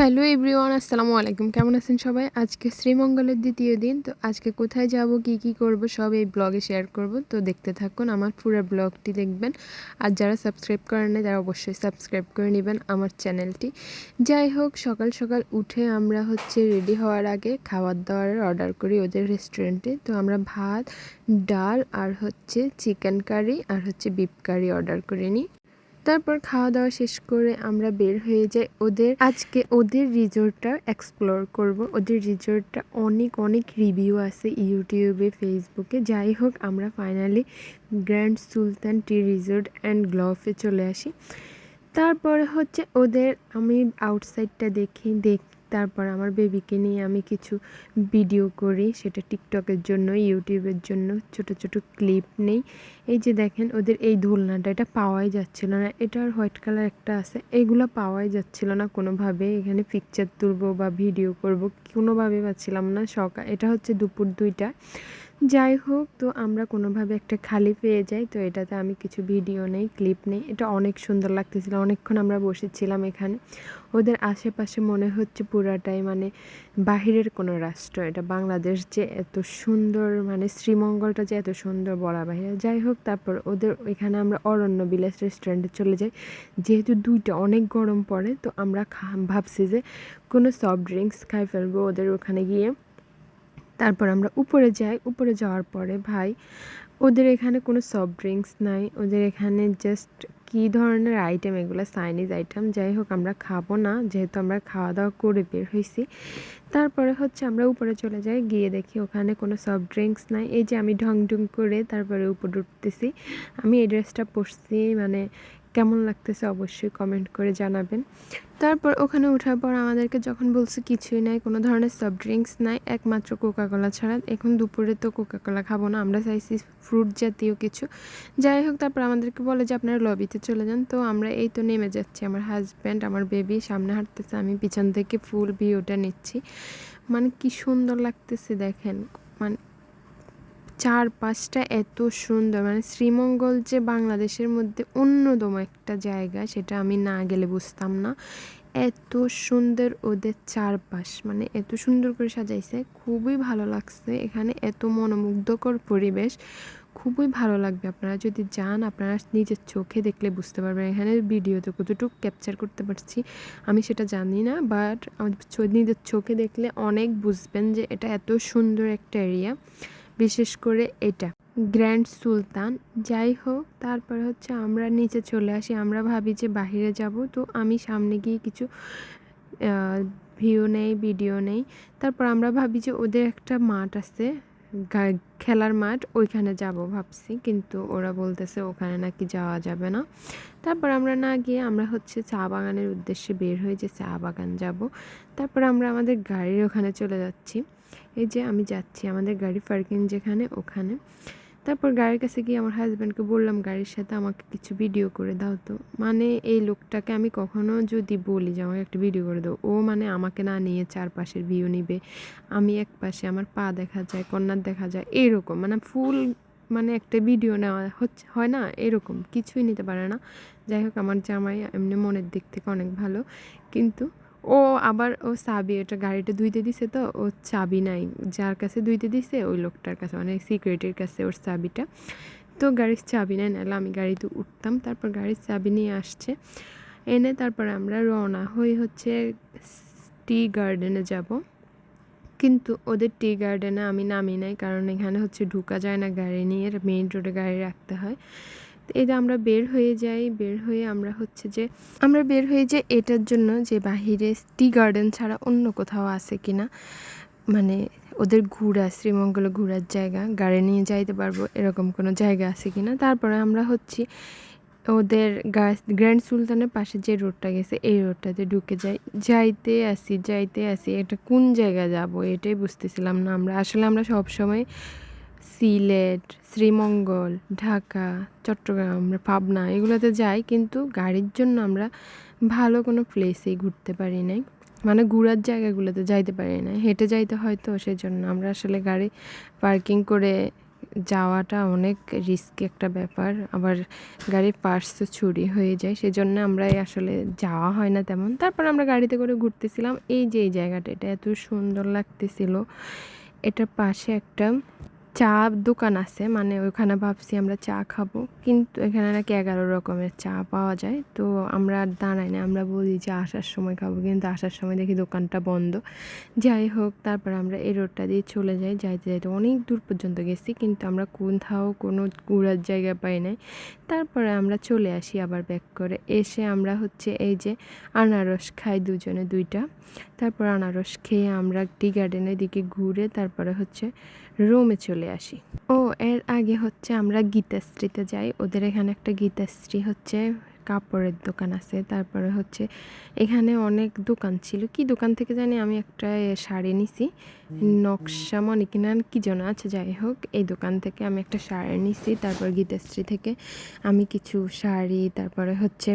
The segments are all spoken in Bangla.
হ্যালো এভরিওয়ান, আসসালামু আলাইকুম। কেমন আছেন সবাই? আজকে শ্রীমঙ্গলের দ্বিতীয় দিন, তো আজকে কোথায় যাব, কি কি করব, সব এই ব্লগে শেয়ার করব। তো দেখতে থাকুন, আমার পুরো ব্লগটি দেখবেন। আর যারা সাবস্ক্রাইব করেন না তারা অবশ্যই সাবস্ক্রাইব করে নেবেন আমার চ্যানেলটি। যাই হোক, সকাল সকাল উঠে আমরা হচ্ছে রেডি হওয়ার আগে খাবার দাবারের অর্ডার করি ওদের রেস্টুরেন্টে তো আমরা ভাত, ডাল আর হচ্ছে চিকেন কারি আর হচ্ছে বিপ কারি অর্ডার করে নিই। তারপর খাওয়া দাওয়া শেষ করে আমরা বের হয়ে যাই ওদের, আজকে ওদের রিজোর্টটা এক্সপ্লোর করব। ওদের রিজোর্টটা অনেক অনেক রিভিউ আছে ইউটিউবে ফেসবুকে যাই হোক, আমরা finally grand Sultan tea resort and গ্লফে চলে আসি। তারপরে হচ্ছে ওদের আমি আউটসাইডটা দেখি, দেখ, তারপর আমার বেবিকে নিয়ে আমি কিছু ভিডিও করি। সেটা টিকটকের জন্য ইউটিউবের জন্য, ছোট ছোট ক্লিপ নেই। এই যে দেখেন, ওদের এই দোলনাটা এটা পাওয়াই যাচ্ছিল না। এটার হোয়াইট কালার একটা আছে, এগুলো পাওয়াই যাচ্ছিল না কোনোভাবে। এখানে পিকচার তুলবো বা ভিডিও করব, কোনোভাবে পাচ্ছিলাম না, সকাল, এটা হচ্ছে দুপুর দুইটা। যাই হোক, তো আমরা কোনোভাবে একটা খালি পেয়ে যাই, তো এটাতে আমি কিছু ভিডিও নেই, ক্লিপ নেই। এটা অনেক সুন্দর লাগতেছিল, অনেকক্ষণ আমরা বসেছিলাম এখানে। ওদের আশেপাশে মনে হচ্ছে পুরাটাই মানে বাহিরের কোনো রাষ্ট্র। এটা বাংলাদেশ যে এত সুন্দর মানে শ্রীমঙ্গলটা যে এত সুন্দর বলা বাহিরে। যাই হোক, তারপর ওদের এখানে আমরা অরণ্য বিলাস রেস্টুরেন্টে চলে যাই। যেহেতু দুইটা অনেক গরম পড়ে, তো আমরা ভাবছি যে কোনো সফট ড্রিঙ্কস খাই ফেলব ওদের ওখানে গিয়ে। তারপর আমরা উপরে যাই। উপরে যাওয়ার পরে ভাই, ওদের এখানে কোনো সফট ড্রিঙ্কস নাই। ওদের এখানে জাস্ট কী ধরনের আইটেম এগুলো চাইনিজ আইটেম যাই হোক, আমরা খাব না, যেহেতু আমরা খাওয়া দাওয়া করে বের হয়েছি। তারপরে হচ্ছে আমরা উপরে চলে যাই, গিয়ে দেখি ওখানে কোনো সফট ড্রিঙ্কস নাই। এই যে আমি ঢং ঢং করে তারপরে উপরে উঠতেছি। আমি এই ড্রেসটা পরছি মানে কেমন লাগতেছে অবশ্যই কমেন্ট করে জানাবেন। তারপর ওখানে ওঠার পর আমাদেরকে যখন বলছে কিছুই নাই, কোনো ধরনের সফট ড্রিঙ্কস নাই, একমাত্র কোকাকোলা ছাড়া। এখন দুপুরে তো কোকাকোলা খাব না, আমরা চাইছি ফ্রুট জাতীয় কিছু। যাই হোক, তারপর আমাদেরকে বলে যে, আপনারা লবিতে চলে যান। তো আমরা এই তো নেমে যাচ্ছি। আমার হাজব্যান্ড আমার বেবি সামনে হাঁটতেছে, আমি পিছন থেকে ফুল ভিউটা নিচ্ছি। মানে কি সুন্দর লাগতেছে দেখেন। চার পাঁচটা এত সুন্দর। মানে শ্রীমঙ্গল যে বাংলাদেশের মধ্যে অন্যতম একটা জায়গা, সেটা আমি না গেলে বুঝতাম না। এত সুন্দর ওদের চারপাশ মানে এত সুন্দর করে সাজাইছে। খুবই ভালো লাগছে এখানে, এত মনোমুগ্ধকর পরিবেশ। খুবই ভালো লাগবে। আপনারা যদি যান, আপনারা নিজের চোখে দেখলে বুঝতে পারবেন এখানে ভিডিওতে কতটুকু ক্যাপচার করতে পারছি। আমি সেটা জানি না বাট নিজের চোখে দেখলে অনেক বুঝবেন যে এটা এত সুন্দর একটা এরিয়া বিশেষ করে এটা। গ্র্যান্ড সুলতান। যাই হোক, তারপরে হচ্ছে আমরা নিচে চলে আসি। আমরা ভাবি যে বাহিরে যাব, তো আমি সামনে গিয়ে কিছু ভিউ নেই ভিডিও নেই। তারপর আমরা ভাবি যে ওদের একটা মাঠ আছে খেলার মাঠ, ওইখানে যাব ভাবছি। কিন্তু ওরা বলতেছে ওখানে নাকি যাওয়া যাবে না। তারপর আমরা না গিয়ে আমরা হচ্ছে চা বাগানের উদ্দেশ্যে বের হয়ে যে চা বাগান যাব। তারপর আমরা আমাদের গাড়ির ওখানে চলে যাচ্ছি। এই যে আমি যাচ্ছি, আমাদের গাড়ি পার্কিং যেখানে, ওখানে। তারপর গাড়ির কাছে গিয়ে আমার হাজব্যান্ডকে বললাম, গাড়ির সাথে আমাকে কিছু ভিডিও করে দাও তো। মানে এই লোকটাকে আমি কখনো যদি বলি যে, আমাকে একটা ভিডিও করে দাও। ও মানে আমাকে না নিয়ে চারপাশের ভিউ নিবে। আমি এক পাশে আমার পা দেখা যায়, কন্যার দেখা যায় এইরকম মানে ফুল মানে একটা ভিডিও নেওয়া হচ্ছে, হয় না? এরকম। কিছুই নিতে পারে না। যাই হোক, আমার জামাই এমনি মনের দিক থেকে অনেক ভালো। কিন্তু ও আবার ও চাবি, ওটা গাড়িটা ধুইতে দিছে তো, ও চাবি নাই। যার কাছে ধুইতে দিছে, ওই লোকটার কাছে মানে সিকিউরিটির কাছে ওর চাবিটা। তো গাড়ির চাবি নেয় নাহলে আমি গাড়িতে উঠতাম। তারপর গাড়ির চাবি নিয়ে আসছে। এনে তারপর আমরা রওনা হই হচ্ছে টি গার্ডেনে যাব। কিন্তু ওদের টি গার্ডেনে আমি নামি নাই, কারণ এখানে হচ্ছে ঢুকা যায় না, গাড়ি নিয়ে মেইন রোডে গাড়ি রাখতে হয়। এই যে আমরা বের হয়ে যাই, বের হয়ে আমরা হচ্ছে যে, আমরা বের হয়ে যাই এটার জন্য যে বাহিরে টি গার্ডেন ছাড়া অন্য কোথাও আছে কি না মানে ওদের ঘোরা শ্রীমঙ্গলে ঘোরার জায়গা, গাড়ি নিয়ে যাইতে পারব, এরকম কোনো জায়গা আছে কি না তারপরে আমরা হচ্ছি ওদের গ্র্যান্ড সুলতানের পাশে যে রোডটা গেছে, এই রোডটাতে ঢুকে যাই। যাইতে আসি যাইতে আসি, এটা কোন জায়গায় যাব এটাই বুঝতেছিলাম না আমরা। আসলে আমরা সব সময় সিলেট, শ্রীমঙ্গল, ঢাকা, চট্টগ্রাম পাবনা এগুলোতে যাই কিন্তু গাড়ির জন্য আমরা ভালো কোনো প্লেসেই ঘুরতে পারি নাই। মানে ঘোরার জায়গাগুলোতে যাইতে পারি না হেঁটে যাইতে হয়তো সেই জন্য আমরা আসলে গাড়ি পার্কিং করে যাওয়াটা অনেক রিস্কি একটা ব্যাপার। আবার গাড়ির পার্স তো চুরি হয়ে যায়, সেজন্য আমরা আসলে যাওয়া হয় না তেমন। তারপর আমরা গাড়িতে করে ঘুরতেছিলাম। এই যে এই জায়গাটা, এটা এত সুন্দর লাগতেছিল। এটার পাশে একটা চা দোকান আছে মানে ওইখানে ভাবছি আমরা চা খাব। কিন্তু এখানে নাকি এগারো রকমের চা পাওয়া যায়, তো আমরা আর দাঁড়াই না। আমরা বলি যে আসার সময় খাব, কিন্তু আসার সময় দেখি দোকানটা বন্ধ। যাই হোক, তারপর আমরা এই রোডটা দিয়ে চলে যাই। যাইতে যাইতে অনেক দূর পর্যন্ত গেছি, কিন্তু আমরা কোথাও কোনো ঘোরার জায়গা পাই নাই। তারপরে আমরা চলে আসি আবার ব্যাক করে। এসে আমরা হচ্ছে এই যে আনারস খাই দুজনে দুইটা। তারপর আনারস খেয়ে আমরা টি গার্ডেনের দিকে ঘুরে তারপরে হচ্ছে রুমে চলে আসি। ও, এর আগে হচ্ছে আমরা গীতাশ্রীতে যাই। ওদের এখানে একটা গীতাশ্রী হচ্ছে কাপড়ের দোকান আছে, তারপরে হচ্ছে এখানে অনেক দোকান ছিল। কি দোকান থেকে জানি আমি একটা শাড়ি নিছি, নকশা মনে কিনা কি যেন আছে, যাই হোক, এই দোকান থেকে আমি একটা শাড়ি নিছি, তারপর গীতাশ্রী থেকে আমি কিছু শাড়ি, তারপরে হচ্ছে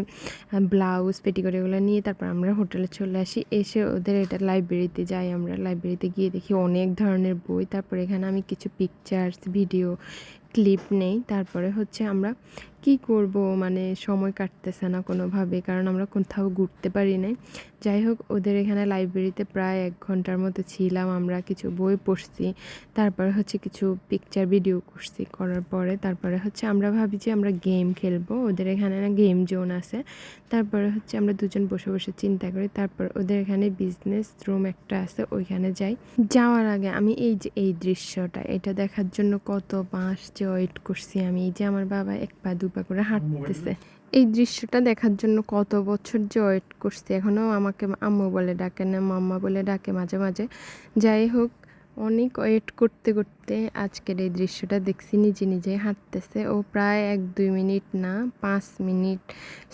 ব্লাউজ, পেটিকোট এগুলো নিয়ে তারপর আমরা হোটেলে চলে আসি। এসে ওদের এটা লাইব্রেরিতে যাই, আমরা লাইব্রেরিতে গিয়ে দেখি অনেক ধরনের বই। তারপর এখানে আমি কিছু পিকচার্স ভিডিও ক্লিপ নেই। তারপরে হচ্ছে আমরা কি করব? মানে সময় কাটতেছে না কোনোভাবে, কারণ আমরা কোথাও ঘুরতে পারি নাই। যাই হোক, ওদের এখানে লাইব্রেরিতে প্রায় এক ঘণ্টার মতো ছিলাম, আমরা কিছু বই পড়ছি, তারপরে হচ্ছে কিছু পিকচার ভিডিও করছি করার পরে, তারপরে হচ্ছে আমরা ভাবি যে আমরা গেম খেলব, ওদের এখানে না গেম জোন আছে, তারপরে হচ্ছে আমরা দুজন বসে বসে চিন্তা করি, তারপর ওদের এখানে বিজনেস রুম একটা আছে, ওইখানে যাই। যাওয়ার আগে আমি এই যে, এই দৃশ্যটা, এটা দেখার জন্য কত বাঁশ যে ওয়েট করছি আমি, এই যে আমার বাবা এক পা দু পা করে হাঁটতেছে। এই দৃশ্যটা দেখার জন্য কত বছর যে ওয়েট করছি। এখনও আমাকে আম্মু বলে ডাকে না মাম্মা বলে ডাকে মাঝে মাঝে। যাই হোক অনেক ওয়েট করতে করতে আজকের এই দৃশ্যটা দেখছি, নিজে নিজে হাঁটতেছে। ও প্রায় এক দুই মিনিট না, পাঁচ মিনিট,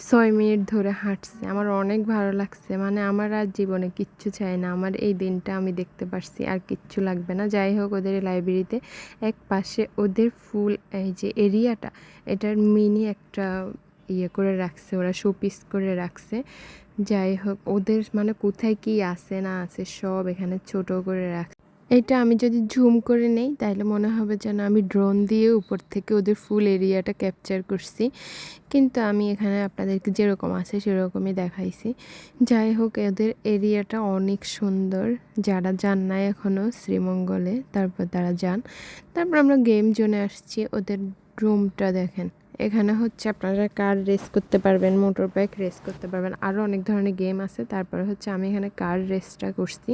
ছয় মিনিট ধরে হাঁটছে। আমার অনেক ভালো লাগছে। মানে আমার আর জীবনে কিচ্ছু চাই না। আমার এই দিনটা আমি দেখতে পারছি, আর কিচ্ছু লাগবে না। যাই হোক, ওদের লাইব্রেরিতে এক পাশে ওদের ফুল, এই যে এরিয়াটা, এটার মিনি একটা ইয়ে করে রাখছে, ওরা শোপিস করে রাখছে। যাই হোক, ওদের মানে কোথায় কি আছে, না আছে, সব এখানে ছোট করে রাখছে এটা আমি যদি ঝুম করে নেই, তাহলে মনে হবে যেন আমি ড্রোন দিয়ে উপর থেকে ওদের ফুল এরিয়াটা ক্যাপচার করছি। কিন্তু আমি এখানে আপনাদেরকে যেরকম আছে সেরকমই দেখাইছি। যাই হোক, এদের এরিয়াটা অনেক সুন্দর। যারা যান নাই এখনও শ্রীমঙ্গলে, তারপর তারা যান। তারপর আমরা গেম জোনে আসছি, ওদের রুমটা দেখেন। এখানে হচ্ছে আপনারা কার রেস করতে পারবেন, মোটর বাইক রেস করতে পারবেন আরও অনেক ধরনের গেম আছে। তারপরে হচ্ছে আমি এখানে কার রেসটা করছি।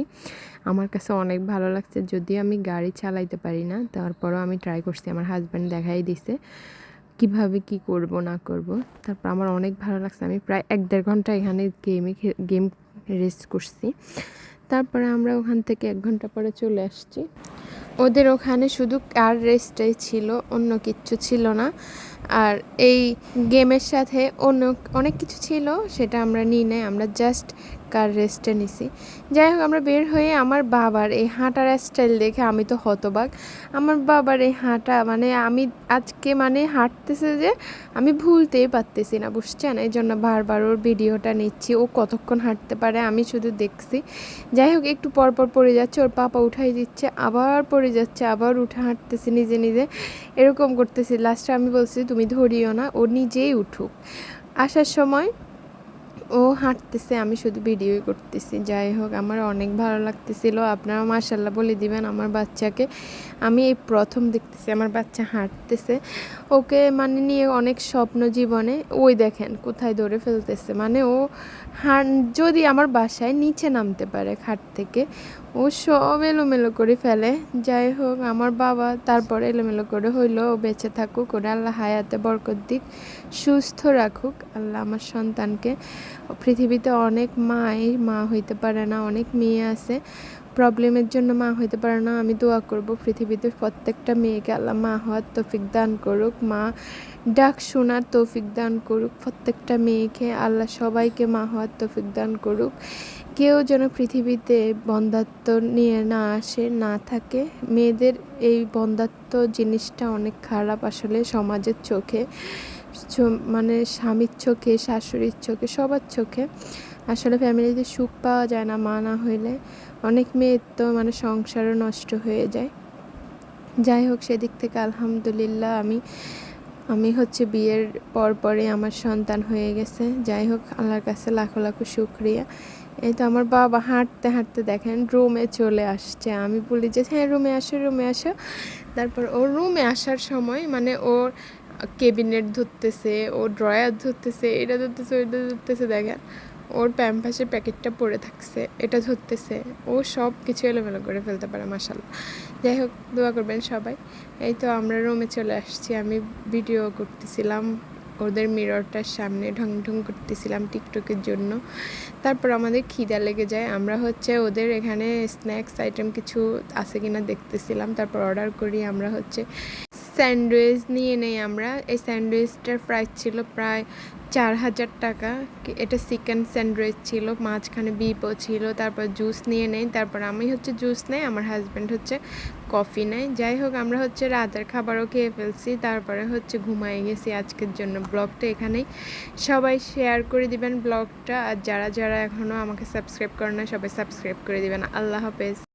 আমার কাছে অনেক ভালো লাগছে, যদিও আমি গাড়ি চালাইতে পারি না, তারপরও আমি ট্রাই করছি, আমার হাজব্যান্ড দেখাই দিছে কীভাবে কি করব, না করব। তারপর আমার অনেক ভালো লাগছে, আমি প্রায় এক দেড় ঘণ্টা এখানে গেমে গেম রেস করছি। তারপরে আমরা ওখান থেকে এক ঘণ্টা পরে চলে আসছি। ওদের ওখানে শুধু কার রেসটাই ছিল, অন্য কিচ্ছু ছিল না। আর এই গেমের সাথে অন্য অনেক কিছু ছিল, সেটা আমরা নিই নাই, আমরা জাস্ট কার রেস্টে নিছি। যাই হোক, আমরা বের হয়ে আমার বাবার এই হাঁটার স্টাইল দেখে আমি তো হতবাক। আমার বাবার এই হাঁটা মানে আমি আজকে মানে হাঁটতেছে যে আমি ভুলতেই পারতেছি না, বুঝছেন? এই জন্য বারবার ওর ভিডিওটা নিচ্ছি, ও কতক্ষণ হাঁটতে পারে আমি শুধু দেখছি। যাই হোক, একটু পরপর পর পড়ে যাচ্ছে, ওর পাপা উঠাই দিচ্ছে, আবার পড়ে যাচ্ছে, আবার উঠে হাঁটতেছি নিজে নিজে। এরকম করতেছি। লাস্টে আমি বলছি, তুমি ধরিও না, ও নিজেই উঠুক। আসার সময় ও হাঁটতেছে, আমি শুধু ভিডিওই করতেছি। যাই হোক, আমার অনেক ভালো লাগতেছিল। আপনারা মার্শাল্লাহ বলে দিবেন আমার বাচ্চাকে। আমি এই প্রথম দেখতেছি, আমার বাচ্চা হাঁটতেছে। ওকে মানে নিয়ে অনেক স্বপ্ন জীবনে, ওই দেখেন কোথায় ধরে ফেলতেছে। মানে ও হাঁ যদি আমার বাসায় নিচে নামতে পারে খাট থেকে, ও সব এলোমেলো করে ফেলে। যাই হোক, আমার বাবা তারপর এলোমেলো করে হইল, ও বেঁচে থাকুক, ওরা আল্লাহ হায়াতে বরকত দিক, সুস্থ রাখুক। আল্লাহ আমার সন্তানকে, পৃথিবীতে অনেক মাই, মা হইতে পারে না, অনেক মেয়ে আছে। প্রবলেমের জন্য মা হইতে পারে না। আমি দোয়া করব পৃথিবীতে প্রত্যেকটা মেয়েকে আল্লাহ মা হওয়ার তৌফিক দান করুক। মা ডাক শোনার তৌফিক দান করুক। প্রত্যেকটা মেয়েকে আল্লাহ সবাইকে মা হওয়ার তৌফিক দান করুক। কেউ যেন পৃথিবীতে বন্ধাত্ম নিয়ে না আসে, না থাকে। মেয়েদের এই বন্ধাত্ম জিনিসটা অনেক খারাপ আসলে সমাজের চোখে। মানে স্বামীর চোখে, শাশুড়ির চোখে, সবার চোখে। আসলে ফ্যামিলিতে সুখ পাওয়া যায় না মা না হইলে। অনেক মেয়ের তো মানে সংসারও নষ্ট হয়ে যায়। যাই হোক, সেদিক থেকে আলহামদুলিল্লাহ আমি আমি হচ্ছে বিয়ের পর পরে আমার সন্তান হয়ে গেছে। যাই হোক, আল্লাহর কাছে লাখো লাখো শুক্রিয়া। এই তো আমার বাবা হাঁটতে হাঁটতে দেখেন রুমে চলে আসছে। আমি বলি যে হ্যাঁ রুমে আসো রুমে আসো। তারপর ওর রুমে আসার সময় মানে ওর কেবিনেট ধরতেছে, ও ড্রয়ার ধরতেছে, এটা ধরতেছে, ওইটা ধরতেছে, দেখেন। ওর প্যাম্পাসের প্যাকেটটা পড়ে থাকছে, এটা ধরতেছে। ও সব কিছু এলোমেলো করে ফেলতে পারে মাসাল্লাহ যাই হোক, দোয়া করবেন সবাই। এই তো আমরা রুমে চলে আসছি, আমি ভিডিও করতেছিলাম, ওদের মিররটার সামনে ঢং ঢং করতেছিলাম টিকটকের জন্য। তারপর আমাদের খিদা লেগে যায়, আমরা হচ্ছে ওদের এখানে স্ন্যাক্স আইটেম কিছু আছে কিনা দেখতেছিলাম। তারপর অর্ডার করি, আমরা হচ্ছে স্যান্ডউইচ নিয়ে নেই আমরা। এই স্যান্ডউইচটার প্রাইস ছিল প্রায় চার হাজার টাকা। এটা চিকেন স্যান্ডউইচ ছিল, মাঝখানে বিপও ছিল, তারপর জুস নিয়ে নেই, তারপর আমি হচ্ছে জুস নেই, আমার হাজব্যান্ড হচ্ছে কফি নেয় যাই হোক, আমরা হচ্ছে রাতের খাবারও খেয়ে ফেলছি, তারপরে হচ্ছে ঘুমাই গেছি আজকের জন্য ব্লগটা এখানেই। সবাই শেয়ার করে দিবেন ব্লগটা, আর যারা যারা এখনও আমাকে সাবস্ক্রাইব করে না সবাই সাবস্ক্রাইব করে দিবেন। আল্লাহ হাফেজ।